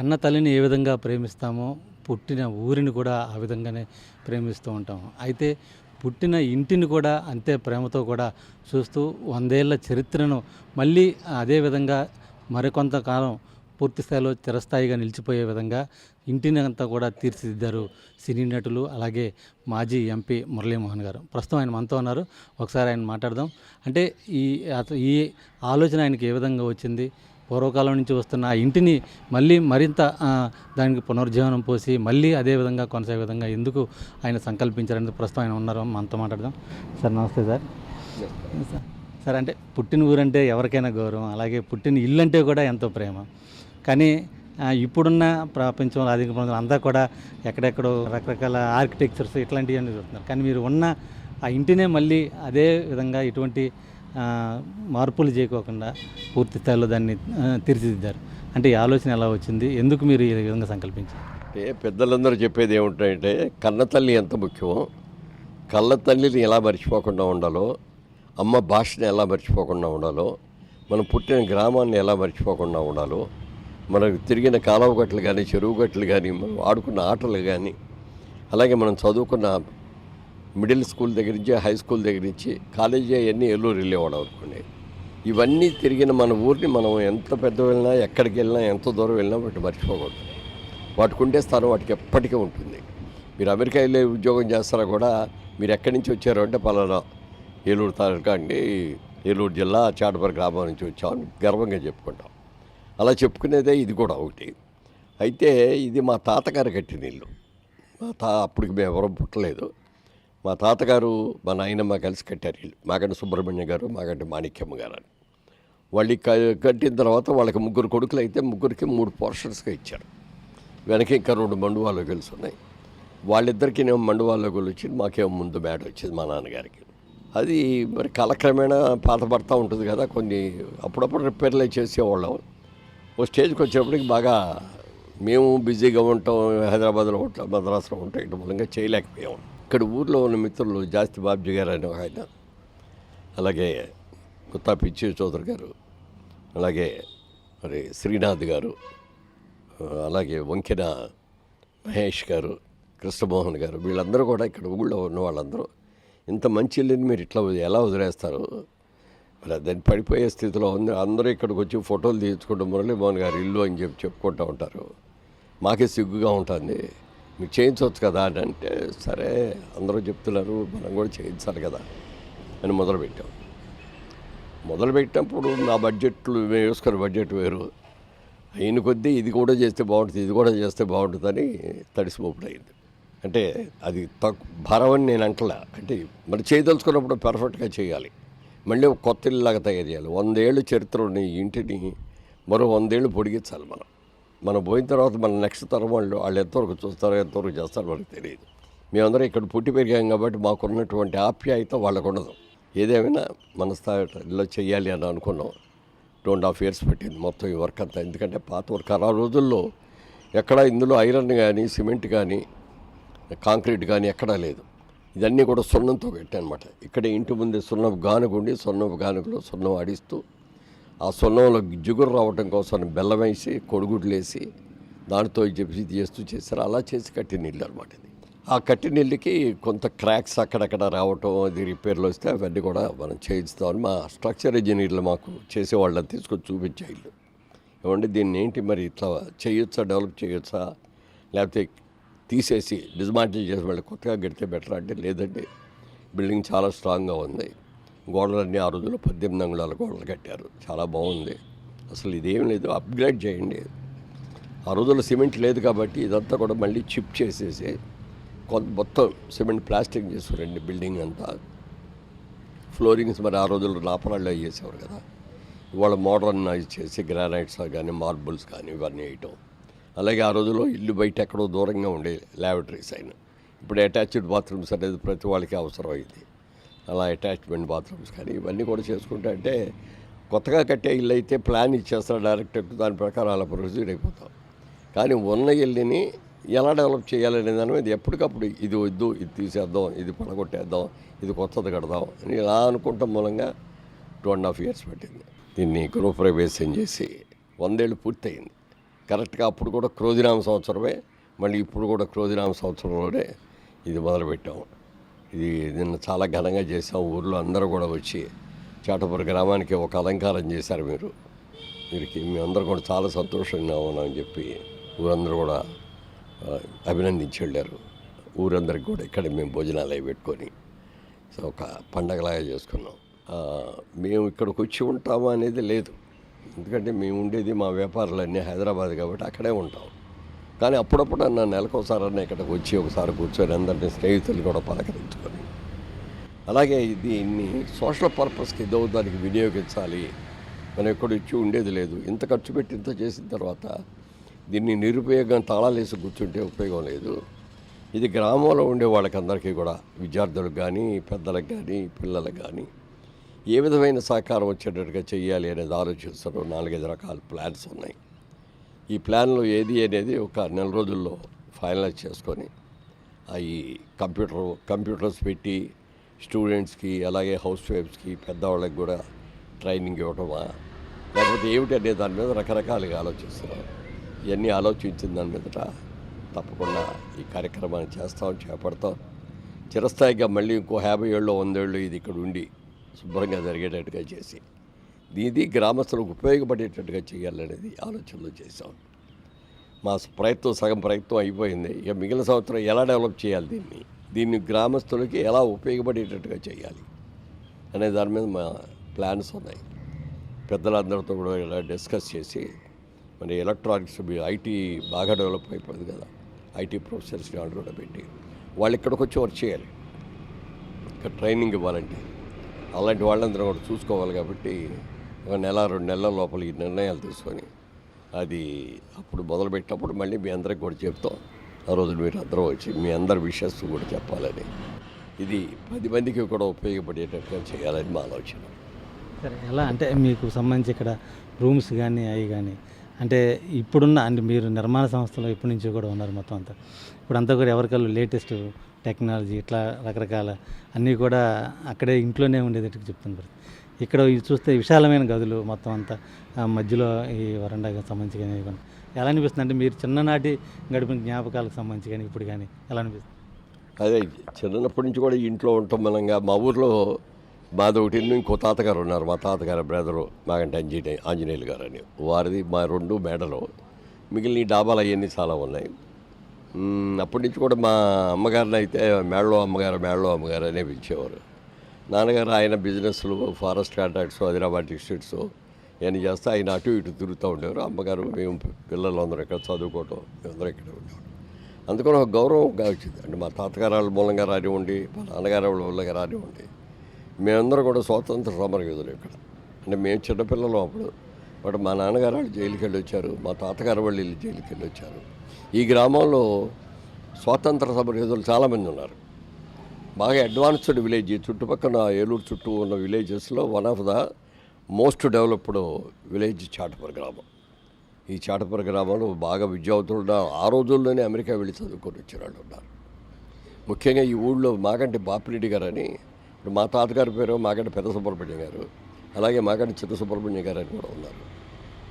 కన్న తల్లిని ఏ విధంగా ప్రేమిస్తామో పుట్టిన ఊరిని కూడా ఆ విధంగానే ప్రేమిస్తూ ఉంటాము. అయితే పుట్టిన ఇంటిని కూడా అంతే ప్రేమతో కూడా చూస్తూ వందేళ్ళ చరిత్రను మళ్ళీ అదే విధంగా మరికొంతకాలం పూర్తిస్థాయిలో పూర్తి స్థాయిలో చిరస్థాయిగా నిలిచిపోయే విధంగా ఇంటిని అంతా కూడా తీర్చిదిద్దారు సినీ నటులు అలాగే మాజీ ఎంపీ మురళీమోహన్ గారు. ప్రస్తుతం ఆయన మనతో ఉన్నారు. ఒకసారి ఆయన మాట్లాడదాం. అంటే ఈ అత- ఈ ఆలోచన ఆయనకి ఏ విధంగా వచ్చింది? పూర్వకాలం నుంచి వస్తున్న ఆ ఇంటిని మళ్ళీ మరింత దానికి పునరుజ్జీవనం పోసి మళ్ళీ అదే విధంగా కొనసాగే విధంగా ఎందుకు ఆయన సంకల్పించారని ప్రస్తుతం ఆయన ఉన్నారు మనతో మాట్లాడదాం. సార్ నమస్తే సార్. సార్ అంటే పుట్టిన ఊరంటే ఎవరికైనా గౌరవం అలాగే పుట్టిన ఇల్లు అంటే కూడా ఎంతో ప్రేమ. కానీ ఇప్పుడున్న ప్రపంచంలో ఆధునిక ప్రపంచం అంతా కూడా ఎక్కడెక్కడో రకరకాల ఆర్కిటెక్చర్స్ ఇట్లాంటివన్నీ చూస్తున్నారు. కానీ మీరు ఉన్న ఆ ఇంటినే మళ్ళీ అదే విధంగా ఎటువంటి మార్పులు చేయకోకుండా పూర్తి స్థాయిలో దాన్ని తీర్చిదిద్దారు. అంటే ఈ ఆలోచన ఎలా వచ్చింది? ఎందుకు మీరు ఈ విధంగా సంకల్పించారు? అంటే పెద్దలందరూ చెప్పేది ఏమిటంటే కన్న తల్లి ఎంత ముఖ్యమో కళ్ళ తల్లిని ఎలా మర్చిపోకుండా ఉండాలో అమ్మ భాషని ఎలా మర్చిపోకుండా ఉండాలో మనం పుట్టిన గ్రామాన్ని ఎలా మర్చిపోకుండా ఉండాలో మనకు తిరిగిన కాలువ గట్లు కానీ చెరువు గట్లు కానీ మనం ఆడుకున్న ఆటలు కానీ అలాగే మనం చదువుకున్న మిడిల్ స్కూల్ దగ్గర నుంచి హై స్కూల్ దగ్గర నుంచి కాలేజీ అవన్నీ ఏలూరు వెళ్ళేవాడు అనుకోండి. ఇవన్నీ తిరిగిన మన ఊరిని మనం ఎంత పెద్ద వెళ్ళినా ఎక్కడికి వెళ్ళినా ఎంత దూరం వెళ్ళినా వాటి మర్చిపోకూడదు. వాటికి ఉండే స్థానం వాటికి ఎప్పటికీ ఉంటుంది. మీరు అమెరికా వెళ్ళే ఉద్యోగం చేస్తారా కూడా మీరు ఎక్కడి నుంచి వచ్చారు అంటే పలానా ఏలూరు తాలూకా అండి ఏలూరు జిల్లా చాటపర గ్రామం నుంచి వచ్చామని గర్వంగా చెప్పుకుంటాం. అలా చెప్పుకునేదే ఇది కూడా ఒకటి. అయితే ఇది మా తాతగారు కట్టిన ఇల్లు. మా తా అప్పటికి మేము ఎవరూ పుట్టలేదు. మా తాతగారు మా నాయనమ్మ కలిసి కట్టారు ఇల్లు. మాగంటి సుబ్రహ్మణ్య గారు మాగంటి మాణిక్యమ్మ గారు అని. వాళ్ళు కట్టిన తర్వాత వాళ్ళకి ముగ్గురు కొడుకులు అయితే ముగ్గురికి మూడు పోర్షన్స్గా ఇచ్చారు. వెనక ఇంకా రెండు మండువాళ్ళు గెలుసు ఉన్నాయి. వాళ్ళిద్దరికి నేను మండువాళ్ళు వచ్చి మాకేమో ముందు బ్యాడ్ వచ్చింది మా నాన్నగారికి. అది మరి కాలక్రమేణా పాత పడతా ఉంటుంది కదా కొన్ని అప్పుడప్పుడు రిపేర్లు చేసేవాళ్ళం. ఓ స్టేజ్కి వచ్చేప్పటికి బాగా మేము బిజీగా ఉంటాం హైదరాబాద్లో ఉంటాం మద్రాసులో ఉంటాం ఇటు మూలంగా చేయలేకపోయాం. ఇక్కడ ఊర్లో ఉన్న మిత్రులు జాస్తి బాబ్జీ గారు అని ఆయన అలాగే గుత్తా పిచ్చి చౌదరి గారు అలాగే మరి శ్రీనాథ్ గారు అలాగే వంకెన మహేష్ గారు కృష్ణమోహన్ గారు వీళ్ళందరూ కూడా ఇక్కడ ఊళ్ళో ఉన్న వాళ్ళందరూ ఇంత మంచి ఇల్లుని మీరు ఇట్లా ఎలా వదిలేస్తారు? మరి దాన్ని పడిపోయే స్థితిలో ఉంది అందరూ ఇక్కడికి వచ్చి ఫోటోలు తీయించుకుంటూ మురళీమోహన్ గారు ఇల్లు అని చెప్పి చెప్పుకుంటూ ఉంటారు. మాకే సిగ్గుగా ఉంటుంది. మీరు చేయించవచ్చు కదా అని అంటే సరే అందరూ చెప్తున్నారు మనం కూడా చేయించాలి కదా అని మొదలుపెట్టాం. మొదలుపెట్టినప్పుడు నా బడ్జెట్లు వేసుకున్న బడ్జెట్ వేరు. అయిన కొద్దీ ఇది కూడా చేస్తే బాగుంటుంది ఇది కూడా చేస్తే బాగుంటుందని తడిసిపోపుడైంది. అంటే అది తక్కువ భారం అని నేను అంటలే. అంటే మరి చేయదలుచుకున్నప్పుడు పర్ఫెక్ట్గా చేయాలి. మళ్ళీ కొత్త ఇల్లులాగా తయారు చేయాలి. వందేళ్ళు చరిత్ర ఉన్న ఈ ఇంటిని మరో వందేళ్ళు పొడిగించాలి మనం. మనం పోయిన తర్వాత మన నెక్స్ట్ తరం వాళ్ళు వాళ్ళు ఎంతవరకు చూస్తారో ఎంతవరకు చేస్తారో మనకు తెలియదు. మేమందరం ఇక్కడ పుట్టి పెరిగాం కాబట్టి మాకున్నటువంటి ఆప్యాయత వాళ్ళకు ఉండదు. ఏదేమైనా మన స్థాయిలో చేయాలి అని అనుకున్నాం. టూ అండ్ హాఫ్ ఇయర్స్ పెట్టింది మొత్తం ఈ వర్క్ అంతా. ఎందుకంటే పాత వర్క్ ఆ రోజుల్లో ఎక్కడ ఇందులో ఐరన్ కానీ సిమెంట్ కానీ కాంక్రీట్ కానీ ఎక్కడా లేదు. ఇదన్నీ కూడా సున్నంతో అనమాట ఇక్కడ ఇంటి ముందే సున్నపు గానుగుండి సున్నపు గానుగులో సున్నం ఆడిస్తూ ఆ సొన్నంలో జిగురు రావటం కోసం బెల్లం వేసి కొడుగుడ్లు వేసి దానితో చెప్పి చేస్తూ చేశారు. అలా చేసి కట్టిన ఇల్లు అనమాట ఇది. ఆ కట్టిన ఇల్లుకి కొంత క్రాక్స్ అక్కడక్కడ రావటం అది రిపేర్లు వస్తే అవన్నీ కూడా మనం చేయిస్తామని మా స్ట్రక్చర్ ఇంజనీర్లు మాకు చేసేవాళ్ళని తీసుకొని చూపించే ఇల్లు. ఏమంటే దీన్ని ఏంటి మరి ఇట్లా చేయొచ్చా డెవలప్ చేయొచ్చా? లేకపోతే తీసేసి డిస్మాంటిల్ చేసి మళ్ళీ కొత్తగా గడితే బెటర్ అంటే లేదండి. బిల్డింగ్ చాలా స్ట్రాంగ్గా ఉంది. గోడలన్నీ ఆ రోజుల్లో పద్దెనిమిది అంగుళాల గోడలు కట్టారు. చాలా బాగుంది. అసలు ఇదేం లేదు. అప్గ్రేడ్ చేయండి. ఆ రోజుల్లో సిమెంట్ లేదు కాబట్టి ఇదంతా కూడా మళ్ళీ చిప్ చేసేసి కొంత మొత్తం సిమెంట్ ప్లాస్టిక్ చేసారండి బిల్డింగ్ అంతా. ఫ్లోరింగ్స్ మరి ఆ రోజుల్లో నాపరాళ్ళు అయ్యేసేవారు చేసేవారు కదా. ఇవాళ మోడర్నైజ్ చేసి గ్రానైట్స్ కానీ మార్బుల్స్ కానీ ఇవన్నీ వేయటం. అలాగే ఆ రోజుల్లో ఇల్లు బయట ఎక్కడో దూరంగా ఉండే ల్యాబరేటరీస్ అయిన. ఇప్పుడు అటాచ్డ్ బాత్రూమ్స్ అనేది ప్రతి వాళ్ళకి అవసరం అయింది అలా అటాచ్మెంట్ బాత్రూమ్స్ కానీ ఇవన్నీ కూడా చేసుకుంటా అంటే కొత్తగా కట్టే ఇల్లు అయితే ప్లాన్ ఇచ్చేస్తారు డైరెక్ట్ దాని ప్రకారం అలా ప్రొసీడ్ అయిపోతాం. కానీ ఉన్న ఇల్లుని ఎలా డెవలప్ చేయాలనే దాని మీద ఎప్పటికప్పుడు ఇది వద్దు ఇది తీసేద్దాం ఇది పడగొట్టేద్దాం ఇది కొత్తది కడదాం అని ఇలా అనుకుంటాం మూలంగా టూ అండ్ హాఫ్ ఇయర్స్ పట్టింది. దీన్ని గృహప్రవేశం చేసి వందేళ్ళు పూర్తయింది. కరెక్ట్గా అప్పుడు కూడా క్రోధినామ సంవత్సరమే మళ్ళీ ఇప్పుడు కూడా క్రోధినామ సంవత్సరంలోనే ఇది మొదలుపెట్టాము. ఇది నిన్న చాలా ఘనంగా చేసాం ఊర్లో అందరూ కూడా వచ్చి చాటపూర్ గ్రామానికి ఒక అలంకారం చేశారు మీరు. వీరికి మేమందరూ కూడా చాలా సంతోషంగా ఉన్నామని చెప్పి ఊరందరూ కూడా అభినందించి వెళ్ళారు. ఊరందరికి కూడా ఇక్కడ మేము భోజనాలు అవి పెట్టుకొని సో ఒక పండగలాగా చేసుకున్నాం. మేము ఇక్కడికి వచ్చి ఉంటాము అనేది లేదు. ఎందుకంటే మేము ఉండేది మా వ్యాపారాలన్నీ హైదరాబాద్ కాబట్టి అక్కడే ఉంటాం. కానీ అప్పుడప్పుడు నా నెలకోసారి అన్న ఇక్కడికి వచ్చి ఒకసారి కూర్చొని అందరినీ స్నేహితులు కూడా పలకరించుకొని. అలాగే దీన్ని సోషల్ పర్పస్కి ఏదో దానికి వినియోగించాలి. మనం ఎక్కడ ఇచ్చి ఉండేది లేదు. ఇంత ఖర్చు పెట్టి ఇంత చేసిన తర్వాత దీన్ని నిరుపయోగం తాళాలేసి కూర్చుంటే ఉపయోగం లేదు. ఇది గ్రామంలో ఉండే వాళ్ళకందరికీ కూడా విద్యార్థులకు కానీ పెద్దలకు కానీ పిల్లలకు కానీ ఏ విధమైన సహకారం వచ్చేటట్టుగా చెయ్యాలి అనేది ఆలోచిస్తారు నాలుగైదు రకాల ప్లాన్స్ ఉన్నాయి. ఈ ప్లాన్లో ఏది అనేది ఒక నెల రోజుల్లో ఫైనలైజ్ చేసుకొని అవి కంప్యూటర్ కంప్యూటర్స్ పెట్టి స్టూడెంట్స్కి అలాగే హౌస్ వైఫ్స్కి పెద్దవాళ్ళకి కూడా ట్రైనింగ్ ఇవ్వటమా? లేకపోతే ఏమిటి అనే దాని మీద రకరకాలుగా ఆలోచిస్తున్నాం. ఇవన్నీ ఆలోచించిన దాని మీదట తప్పకుండా ఈ కార్యక్రమాన్ని చేస్తాం చేపడతాం. చిరస్థాయిగా మళ్ళీ ఇంకో యాభై ఏళ్ళు వందేళ్ళు ఇది ఇక్కడ ఉండి శుభ్రంగా జరిగేటట్టుగా చేసి ఇది గ్రామస్తులకు ఉపయోగపడేటట్టుగా చేయాలనేది ఆలోచనలు చేశాం. మా ప్రయత్నం సగం ప్రయత్నం అయిపోయింది. ఇక మిగిలిన సంవత్సరం ఎలా డెవలప్ చేయాలి దీన్ని? దీన్ని గ్రామస్తులకి ఎలా ఉపయోగపడేటట్టుగా చేయాలి? అనే దాని మీద మా ప్లాన్స్ ఉన్నాయి. పెద్దలందరితో కూడా ఇలా డిస్కస్ చేసి మరి ఎలక్ట్రానిక్స్ ఐటీ బాగా డెవలప్ అయిపోయింది కదా. ఐటీ ప్రొఫెసర్స్ వాళ్ళు కూడా పెట్టి వాళ్ళు ఇక్కడికి వచ్చి వర్క్ చేయాలి. ఇక్కడ ట్రైనింగ్ ఇవ్వాలంటే. అలాంటి వాళ్ళందరూ కూడా చూసుకోవాలి కాబట్టి ఒక నెల రెండు నెలల లోపల ఈ నిర్ణయాలు తీసుకొని అది అప్పుడు మొదలుపెట్టినప్పుడు మళ్ళీ మీ అందరికి కూడా చెప్తాం. ఆ రోజు మీరు అందరూ వచ్చి మీ అందరి విషయస్ కూడా చెప్పాలని. ఇది పది మందికి కూడా ఉపయోగపడేటట్టుగా చేయాలని మా ఆలోచన. సరే ఎలా? అంటే మీకు సంబంధించి ఇక్కడ రూమ్స్ కానీ అవి కానీ అంటే ఇప్పుడున్న అంటే మీరు నిర్మాణ సంస్థలో ఇప్పటి నుంచి కూడా ఉన్నారు మొత్తం అంతా. ఇప్పుడంతా కూడా ఎవరికల్లా లేటెస్ట్ టెక్నాలజీ ఇట్లా రకరకాల అన్నీ కూడా అక్కడే ఇంట్లోనే ఉండేటట్టు చెప్తున్నారు. ఇక్కడ ఇది చూస్తే విశాలమైన గదులు మొత్తం అంతా మధ్యలో ఈ వరండాకి సంబంధించి కానీ ఎలా అనిపిస్తుంది అంటే మీరు చిన్ననాటి గడిపిన జ్ఞాపకాలకు సంబంధించి కానీ ఇప్పుడు కానీ ఎలా అనిపిస్తుంది? అదే చిన్నప్పటి నుంచి కూడా ఇంట్లో ఉంటాం మనంగా. మా ఊర్లో మాది ఒకటి ఇంకో తాతగారు ఉన్నారు. మా తాతగారు బ్రదరు మాగంటి అంజనే ఆంజనేయులు గారు అని వారిది మా రెండు మేడలు. మిగిలిన ఈ డాబాలు అవన్నీ చాలా ఉన్నాయి. అప్పటి నుంచి కూడా మా అమ్మగారిని అయితే మేడలో అమ్మగారు మేడలో అమ్మగారు అనే పిలిచేవారు. నాన్నగారు ఆయన బిజినెస్లు ఫారెస్ట్ కాంట్రాక్ట్స్ హైదరాబాద్ డిస్ట్రిక్ట్స్ ఇవన్నీ చేస్తే ఆయన అటు ఇటు తిరుగుతూ ఉండేవారు. అమ్మగారు మేము పిల్లలు అందరూ ఇక్కడ చదువుకోవటం మేమందరం ఇక్కడ ఉండేవారు. అందుకని ఒక గౌరవంగా వచ్చింది. అంటే మా తాతగారు వాళ్ళ మూలంగా రానివ్వండి మా నాన్నగారు వాళ్ళ మూలంగా రానివ్వండి. మేమందరం కూడా స్వాతంత్ర సమరయోధులు ఇక్కడ. అంటే మేము చిన్నపిల్లలు అప్పుడు. బట్ మా నాన్నగారు వాళ్ళు జైలుకి వెళ్ళి వచ్చారు మా తాతగారు వాళ్ళు వెళ్ళి జైలుకి వెళ్ళి వచ్చారు. ఈ గ్రామంలో స్వాతంత్ర సమరయోధులు చాలామంది ఉన్నారు. బాగా అడ్వాన్స్డ్ విలేజ్. చుట్టుపక్కల ఏలూరు చుట్టూ ఉన్న విలేజెస్లో one of the most developed village Chatapar గ్రామం. ఈ చాటపర గ్రామంలో బాగా విద్యావంతులు ఆ రోజుల్లోనే అమెరికా వెళ్ళి చదువుకొని వచ్చిన వాళ్ళు ఉన్నారు. ముఖ్యంగా ఈ ఊళ్ళో మాగంటి బాపిరెడ్డి గారు అని ఇప్పుడు మా తాతగారి పేరు మాగంటి పెద్ద సుబ్రహ్మణ్యం గారు అలాగే మాగంటి చిత్త సుబ్రహ్మణ్యం గారు అని కూడా ఉన్నారు.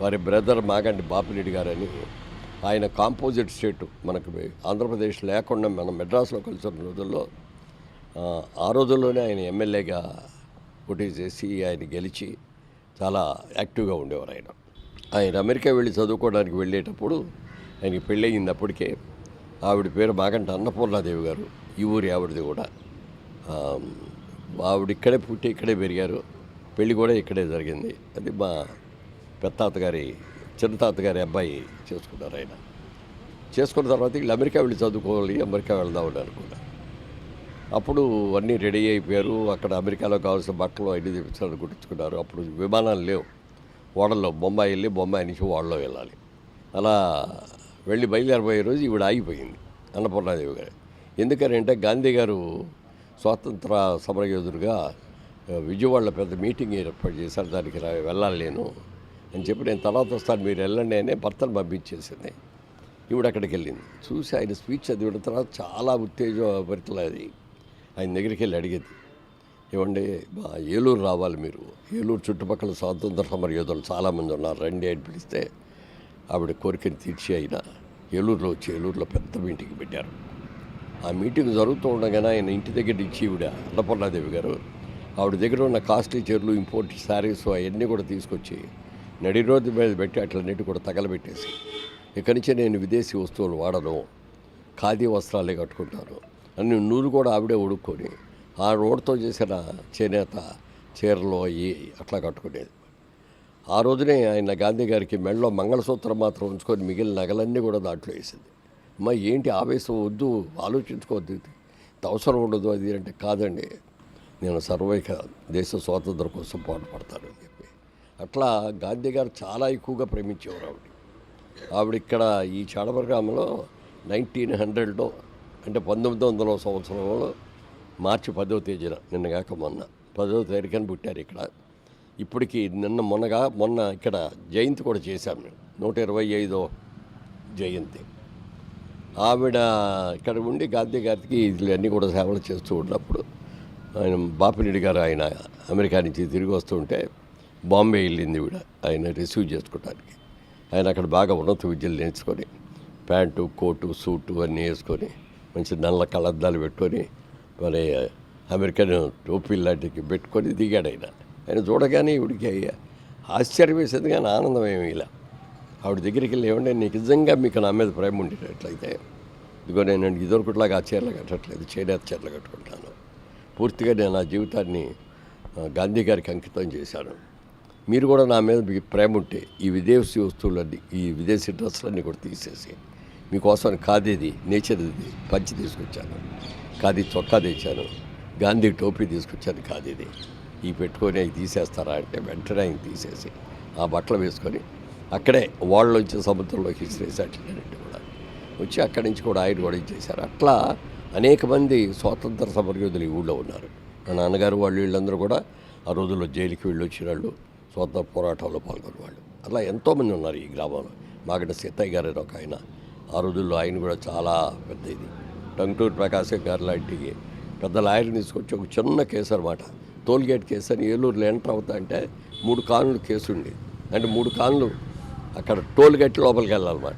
వారి బ్రదర్ మాగంటి బాపిరెడ్డి గారు అని ఆయన కాంపోజిట్ స్టేట్ మనకు ఆంధ్రప్రదేశ్ లేకుండా మనం మెడ్రాస్లో కలిసిన రోజుల్లో ఆ, రోజుల్లోనే ఆయన ఎమ్మెల్యేగా పోటీ చేసి ఆయన గెలిచి చాలా యాక్టివ్గా ఉండేవారు ఆయన. ఆయన అమెరికా వెళ్ళి చదువుకోవడానికి వెళ్ళేటప్పుడు ఆయనకి పెళ్ళయింది అప్పటికే ఆవిడ పేరు మాగంట అన్నపూర్ణాదేవి గారు ఈ ఊరి ఆవిడది కూడా. ఆవిడ ఇక్కడే పుట్టి ఇక్కడే పెరిగారు. పెళ్ళి కూడా ఇక్కడే జరిగింది. అది మా పెత్తాతగారి చిన్న తాతగారి అబ్బాయి చేసుకున్నారు ఆయన. చేసుకున్న తర్వాత వీళ్ళు అమెరికా వెళ్ళి చదువుకోవాలి అమెరికా వెళ్దామని అనుకున్నారు. అప్పుడు అన్నీ రెడీ అయిపోయారు. అక్కడ అమెరికాలో కావాల్సిన బట్టలు అన్ని తెప్పించాలని గుర్తించుకున్నారు. అప్పుడు విమానాలు లేవు. ఓడల్లో బొంబాయి వెళ్ళి బొంబాయి నుంచి ఓడలో వెళ్ళాలి. అలా వెళ్ళి బయలుదేరిపోయే రోజు ఈవిడ ఆగిపోయింది అన్నపూర్ణాదేవి గారు. ఎందుకని అంటే గాంధీ గారు స్వాతంత్ర సమరయోధుడుగా విజయవాడలో పెద్ద మీటింగ్ ఏర్పాటు చేశారు. దానికి వెళ్ళాలి నేను అని చెప్పి నేను తర్వాత వస్తాను మీరు వెళ్ళండి అనే భర్తను పంపించేసింది. ఈవిడ అక్కడికి వెళ్ళింది. చూసి ఆయన స్పీచ్ చదివిన తర్వాత చాలా ఉత్తేజభరితలది ఆయన దగ్గరికి వెళ్ళి అడిగేది ఏమండి మా ఏలూరు రావాలి మీరు. ఏలూరు చుట్టుపక్కల స్వాతంత్ర సమర యోధులు చాలామంది ఉన్నారు. రండి అని పిలిస్తే ఆవిడ కోరికని తీర్చి అయినా ఏలూరులో వచ్చి ఏలూరులో పెద్ద మీటింగ్ పెట్టారు. ఆ మీటింగ్ జరుగుతూ ఉండగానే ఆయన ఇంటి దగ్గర నుంచి ఈవిడ అన్నపూర్ణాదేవి గారు ఆవిడ దగ్గర ఉన్న కాస్ట్లీ చీరలు ఇంపోర్ట్ శారీస్ అవన్నీ కూడా తీసుకొచ్చి నడి రోజు మీద పెట్టి అట్లన్నిటి కూడా తగలబెట్టేసి ఇక్కడి నుంచి నేను విదేశీ వస్తువులు వాడను. ఖాదీ వస్త్రాలే కట్టుకుంటాను. అన్ని నూరు కూడా ఆవిడే ఉడుక్కొని ఆ రోడ్తో చేసిన చేనేత చీరలు అయ్యి అట్లా కట్టుకునేది. ఆ రోజునే ఆయన గాంధీ గారికి మెడలో మంగళసూత్రం మాత్రం ఉంచుకొని మిగిలిన నగలన్నీ కూడా దాంట్లో వేసింది. అమ్మ ఏంటి ఆవేశం? వద్దు ఆలోచించుకోవద్దు ఇది ఇంత అవసరం ఉండదు అది అంటే కాదండి. నేను సర్వైక దేశ స్వాతంత్రం కోసం పాటుపడతాను అని చెప్పి. అట్లా గాంధీ గారు చాలా ఎక్కువగా ప్రేమించేవారు ఆవిడ. ఆవిడ ఇక్కడ ఈ చాడపర గ్రామంలో నైన్టీన్ హండ్రెడ్లో అంటే పంతొమ్మిది వందల సంవత్సరంలో మార్చి పదో తేదీన నిన్నగాక మొన్న పదో తారీఖున పుట్టారు ఇక్కడ. ఇప్పటికీ నిన్న మొన్నగా మొన్న ఇక్కడ జయంతి కూడా చేశాం మేము. నూట ఇరవై ఐదో జయంతి. ఆవిడ ఇక్కడ ఉండి గాంధీ గారికి ఇవన్నీ కూడా సేవలు చేస్తూ ఉన్నప్పుడు ఆయన బాపిరెడ్డి గారు ఆయన అమెరికా నుంచి తిరిగి వస్తుంటే బాంబే వెళ్ళింది ఈవిడ ఆయన రిసీవ్ చేసుకోవడానికి ఆయన అక్కడ బాగా ఉన్నత విద్యలు నేర్చుకొని ప్యాంటు కోటు సూటు అన్నీ వేసుకొని మంచి నల్ల కళ్ళద్దాలు పెట్టుకొని మరి అమెరికన్ టోపీ లాంటికి పెట్టుకొని దిగాడు ఆయన. ఆయన చూడగానే ఈవిడికి ఆశ్చర్యం వేసేది కానీ ఆనందం ఏమీ ఇలా. ఆవిడ దగ్గరికి వెళ్ళి ఏమంటే నీకు నిజంగా మీకు నా మీద ప్రేమ ఉండేటట్లయితే. ఇదిగో నేను ఇదొరకట్లాగా ఆ చీరలు కట్టట్లేదు చేనేత చీరలు కట్టుకుంటాను. పూర్తిగా నేను నా జీవితాన్ని గాంధీ గారికి అంకితం చేశాను. మీరు కూడా నా మీద మీకు ప్రేమ ఉంటే ఈ విదేశీ వస్తువులన్నీ ఈ విదేశీ డ్రెస్సులన్నీ కూడా తీసేసి మీకోసం ఖాదీది నేచర్ది పంచి తీసుకొచ్చాను. ఖాదీ చొక్కా తెచ్చాను. గాంధీ టోపీ తీసుకొచ్చాను ఖాదీది. ఈ పెట్టుకొని అవి తీసేస్తారా అంటే వెంటనే ఆయన తీసేసి ఆ బట్టలు వేసుకొని అక్కడే వాళ్ళు వచ్చి సముద్రంలోకి విసిరేసి కూడా. వచ్చి అక్కడి నుంచి కూడా ఆయన కూడా ఇచ్చేశారు. అట్లా అనేక మంది స్వాతంత్ర సమరయోధులు ఈ ఊళ్ళో ఉన్నారు. మా నాన్నగారు వాళ్ళు వీళ్ళందరూ కూడా ఆ రోజుల్లో జైలుకి వెళ్ళి వచ్చిన వాళ్ళు స్వాతంత్ర పోరాటంలో పాల్గొనే వాళ్ళు అట్లా ఎంతోమంది ఉన్నారు ఈ గ్రామంలో. మాగడ సీతయ్య గారు ఒక ఆయన ఆ రోజుల్లో ఆయన కూడా చాలా పెద్ద ఇది. టంగుటూరు ప్రకాశం గారు లాంటి పెద్ద లాయర్ని తీసుకొచ్చి ఒక చిన్న కేసు అనమాట టోల్గేట్ కేసు అని ఏలూరులో ఎంటర్ అవుతా అంటే మూడు కానులు కేసు ఉండేది అంటే మూడు కానులు అక్కడ టోల్గేట్ లోపలికి వెళ్ళాలన్నమాట.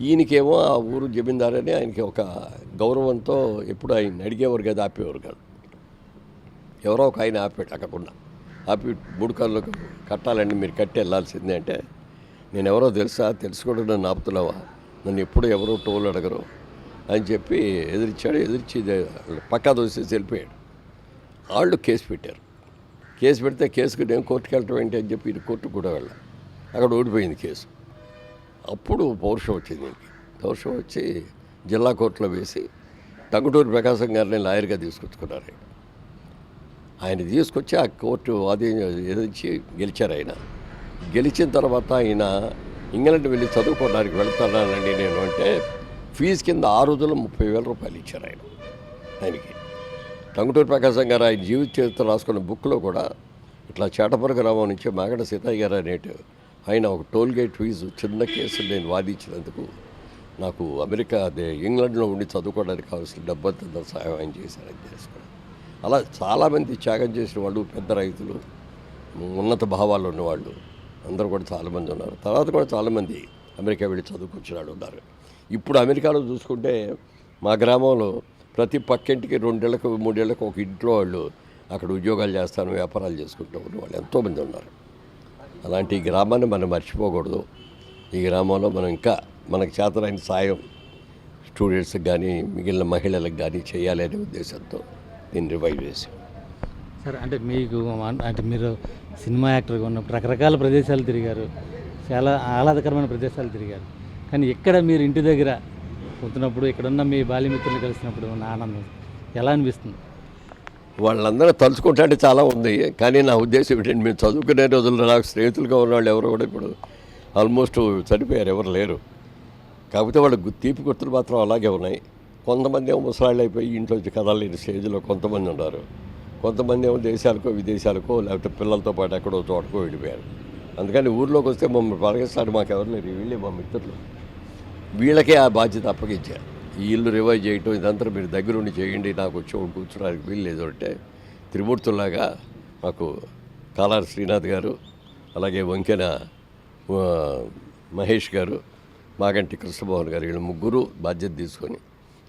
ఈయనకేమో ఆ ఊరు జమీందార్ అని ఆయనకి ఒక గౌరవంతో ఎప్పుడు ఆయన అడిగేవారు కదా ఆపేవారు కాదు. ఎవరో ఒక ఆయన ఆపాడు అక్కకుండా ఆపి మూడు కాళ్ళకు కట్టాలండి మీరు కట్టి వెళ్ళాల్సిందే అంటే నేను ఎవరో తెలుసా? తెలుసుకోవడం నన్ను ఆపుతున్నావా? నన్ను ఎప్పుడు ఎవరో టోల్ అడగరు అని చెప్పి ఎదిరిచ్చాడు ఎదిరించి పక్కా దోసేసి వెళ్ళిపోయాడు. వాళ్ళు కేసు పెట్టారు. కేసు పెడితే కేసుకు నేను కోర్టుకు వెళ్ళటం ఏంటి అని చెప్పి ఇది కోర్టుకు కూడా వెళ్ళా అక్కడ ఓడిపోయింది కేసు. అప్పుడు పౌరుషం వచ్చింది దీనికి పౌరుషం వచ్చి జిల్లా కోర్టులో వేసి టంగుటూరు ప్రకాశం గారిని లాయర్గా తీసుకొచ్చుకున్నారు ఆయన. ఆయన తీసుకొచ్చి ఆ కోర్టు అది ఎదిరించి గెలిచారు ఆయన. గెలిచిన తర్వాత ఆయన ఇంగ్లాండ్ వెళ్ళి చదువుకోవడానికి వెళ్తానండి నేను అంటే ఫీజు కింద ఆ రోజుల్లో ముప్పై వేల రూపాయలు ఇచ్చారు ఆయన. ఆయనకి. టంగుటూరు ప్రకాశం గారు ఆయన జీవిత చరిత్ర రాసుకున్న బుక్లో కూడా ఇట్లా చేటపుర గ్రామం నుంచి మాగడ సీతయ్య గారు అనేటు ఆయన ఒక టోల్ గేట్ ఫీజు చిన్న కేసులు నేను వాదించినందుకు నాకు అమెరికా అదే ఇంగ్లాండ్లో ఉండి చదువుకోవడానికి కావాల్సిన డబ్బంతా సహాయం ఆయన చేశారని తెలుసుకున్నాను. అలా చాలామంది త్యాగం చేసిన వాళ్ళు పెద్ద రైతులు ఉన్నత భావాలు ఉన్నవాళ్ళు. అందరూ కూడా చాలామంది ఉన్నారు. తర్వాత కూడా చాలామంది అమెరికా వెళ్ళి చదువుకొచ్చిన వాళ్ళు ఉన్నారు. ఇప్పుడు అమెరికాలో చూసుకుంటే మా గ్రామంలో ప్రతి పక్కింటికి రెండేళ్ళకు మూడేళ్ళకు ఒక ఇంట్లో వాళ్ళు అక్కడ ఉద్యోగాలు చేస్తాను వ్యాపారాలు చేసుకుంటూ ఉన్న వాళ్ళు ఎంతోమంది ఉన్నారు. అలాంటి ఈ గ్రామాన్ని మనం మర్చిపోకూడదు. ఈ గ్రామంలో మనం ఇంకా మనకు చేతనైన సాయం స్టూడెంట్స్కి కానీ మిగిలిన మహిళలకు కానీ చేయాలి అనే ఉద్దేశంతో దీన్ని రివైవ్ చేసాం సార్ అంటే మీకు అంటే మీరు సినిమా యాక్టర్గా ఉన్నప్పుడు రకరకాల ప్రదేశాలు తిరిగారు. చాలా ఆహ్లాదకరమైన ప్రదేశాలు తిరిగారు. కానీ ఇక్కడ మీరు ఇంటి దగ్గర పోతున్నప్పుడు ఇక్కడున్న మీ బాల్యమిత్రులు కలిసినప్పుడు ఉన్న ఆనందం ఎలా అనిపిస్తుంది? వాళ్ళందరూ తలుచుకుంటే చాలా ఉంది. కానీ నా ఉద్దేశం ఏంటంటే మేము చదువుకునే రోజుల్లో నాకు స్నేహితులుగా ఉన్న వాళ్ళు ఎవరు కూడా ఇప్పుడు ఆల్మోస్ట్ చనిపోయారు ఎవరు లేరు. కాకపోతే వాళ్ళ తీపి గుర్తులు మాత్రం అలాగే ఉన్నాయి. కొంతమంది ముసలాళ్ళు అయిపోయి ఇంట్లో వచ్చి కదలేని స్టేజ్లో కొంతమంది ఉన్నారు. కొంతమంది ఏమో దేశాలకో విదేశాలకో లేకపోతే పిల్లలతో పాటు ఎక్కడో చోటకో వెళ్ళిపోయారు. అందుకని ఊర్లోకి వస్తే మమ్మల్ని పలకరిస్తాడు మాకు ఎవరు లేరు వీళ్ళే మా మిత్రులు. వీళ్ళకే ఆ బాధ్యత అప్పగించారు. ఈ ఇల్లు రివైవ్ చేయటం ఇదంతా మీరు దగ్గరుండి చేయండి నాకు వచ్చి కూర్చోడానికి వీలు లేదు అంటే త్రిమూర్తులాగా మాకు కాలార్ శ్రీనాథ్ గారు అలాగే వంకెన మహేష్ గారు మాగంటి కృష్ణమోహన్ గారు వీళ్ళు ముగ్గురు బాధ్యత తీసుకొని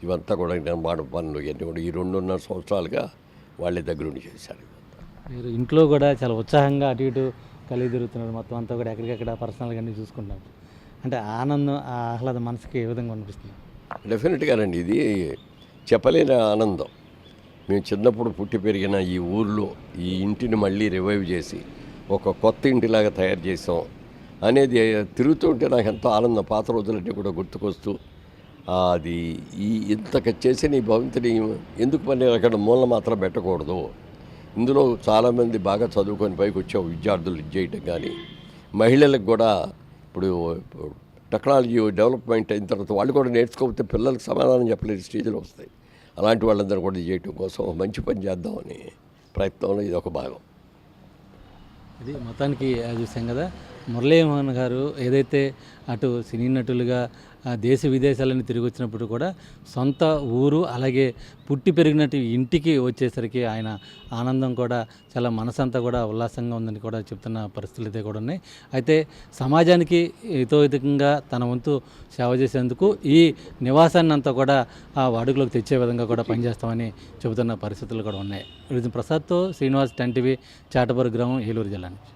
ఇవంతా కూడా నిర్మాణ పనులు ఇవన్నీ కూడా ఈ రెండున్నర సంవత్సరాలుగా వాళ్ళే దగ్గరుండి చేశారు మీరు ఇంట్లో కూడా చాలా ఉత్సాహంగా అటు ఇటు కలిగి తిరుగుతున్నారు. మొత్తం అంతా కూడా ఎక్కడికక్కడ పర్సనల్గా అన్నీ చూసుకుంటున్నారు అంటే ఆనందం ఆ ఆహ్లాదం మనసుకి ఏ విధంగా అనిపిస్తుంది? డెఫినెట్గా రండి ఇది చెప్పలేని ఆనందం. మేము చిన్నప్పుడు పుట్టి పెరిగిన ఈ ఊర్లో ఈ ఇంటిని మళ్ళీ రివైవ్ చేసి ఒక కొత్త ఇంటిలాగా తయారు చేసాం. అనేది తిరుగుతుంటే నాకు ఎంతో ఆనందం. పాత రోజులన్నీ కూడా గుర్తుకొస్తూ అది ఈ ఇంతక చేసిన ఈ భవంతిని ఎందుకు పని అక్కడ మూలన మాత్రం పెట్టకూడదు? ఇందులో చాలామంది బాగా చదువుకొని పైకి వచ్చే విద్యార్థులు ఇది చేయటం కానీ. మహిళలకు కూడా ఇప్పుడు టెక్నాలజీ డెవలప్మెంట్ అయిన తర్వాత వాళ్ళు కూడా నేర్చుకోకపోతే పిల్లలకు సమాధానం చెప్పలేని స్టేజ్లో వస్తాయి. అలాంటి వాళ్ళందరూ కూడా ఇది చేయటం కోసం మంచి పని చేద్దామని ప్రయత్నంలో ఇది ఒక భాగం. ఇది మొత్తానికి చూసాం కదా. మురళీమోహన్ గారు ఏదైతే అటు సినీ నటులుగా దేశ విదేశాలని తిరిగి వచ్చినప్పుడు కూడా సొంత ఊరు అలాగే పుట్టి పెరిగినట్టు ఇంటికి వచ్చేసరికి ఆయన ఆనందం కూడా చాలా మనసంతా కూడా ఉల్లాసంగా ఉందని కూడా చెప్తున్న పరిస్థితులు అయితే కూడా ఉన్నాయి. అయితే సమాజానికి హితోహితంగా తన వంతు సేవ చేసేందుకు ఈ నివాసాన్ని అంతా కూడా ఆ వాడుకలోకి తెచ్చే విధంగా కూడా పనిచేస్తామని చెబుతున్న పరిస్థితులు కూడా ఉన్నాయి. ప్రసాద్తో శ్రీనివాస్ టెన్ టీవీ చాటబర్ గ్రామం ఏలూరు జిల్లా నుంచి.